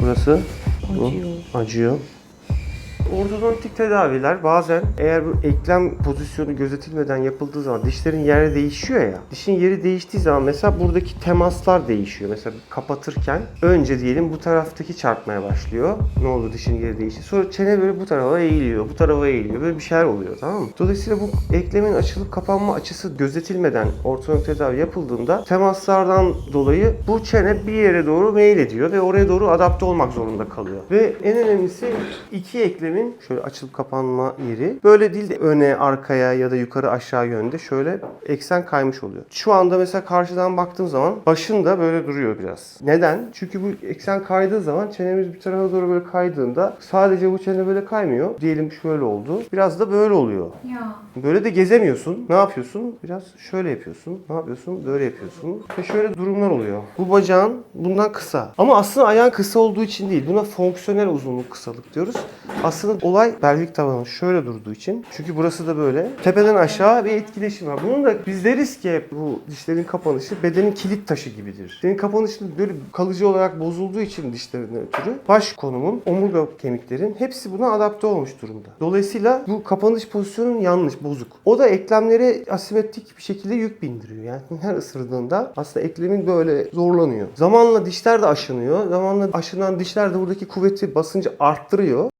Burası bu. Acıyor. acıyor. Ortodontik tedaviler bazen eğer bu eklem pozisyonu gözetilmeden yapıldığı zaman dişlerin yeri değişiyor ya. Dişin yeri değiştiği zaman mesela buradaki temaslar değişiyor. Mesela kapatırken önce diyelim bu taraftaki çarpmaya başlıyor. Ne oldu dişin yeri değişti. Sonra çene böyle bu tarafa eğiliyor, bu tarafa eğiliyor. Böyle bir şeyler oluyor tamam mı? Dolayısıyla bu eklemin açılıp kapanma açısı gözetilmeden ortodontik tedavi yapıldığında temaslardan dolayı bu çene bir yere doğru meyil ediyor ve oraya doğru adapte olmak zorunda kalıyor. Ve en önemlisi iki eklemin şöyle açılıp kapanma yeri böyle değil de öne, arkaya ya da yukarı aşağı yönde şöyle eksen kaymış oluyor. Şu anda mesela karşıdan baktığım zaman başında böyle duruyor biraz. Neden? Çünkü bu eksen kaydığı zaman çenemiz bir tarafa doğru böyle kaydığında sadece bu çene böyle kaymıyor. Diyelim şöyle oldu. Biraz da böyle oluyor. Ya. Böyle de gezemiyorsun. Ne yapıyorsun? Biraz şöyle yapıyorsun. Ne yapıyorsun? Böyle yapıyorsun. Ve şöyle durumlar oluyor. Bu bacağın bundan kısa. Ama aslında ayağın kısa olduğu için değil. Buna fonksiyonel uzunluk kısalık diyoruz. Aslında olay pelvik tavanın şöyle durduğu için. Çünkü burası da böyle. Tepeden aşağı bir etkileşim var. Bunun da biz deriz ki bu dişlerin kapanışı bedenin kilit taşı gibidir. Senin kapanışın böyle kalıcı olarak bozulduğu için dişlerine ötürü baş konumun, omurga kemiklerin hepsi buna adapte olmuş durumda. Dolayısıyla bu kapanış pozisyonun yanlış, bozuk. O da eklemlere asimetrik bir şekilde yük bindiriyor. Yani her ısırdığında aslında eklemin böyle zorlanıyor. Zamanla dişler de aşınıyor. Zamanla aşınan dişler de buradaki kuvveti, basıncı arttırıyor.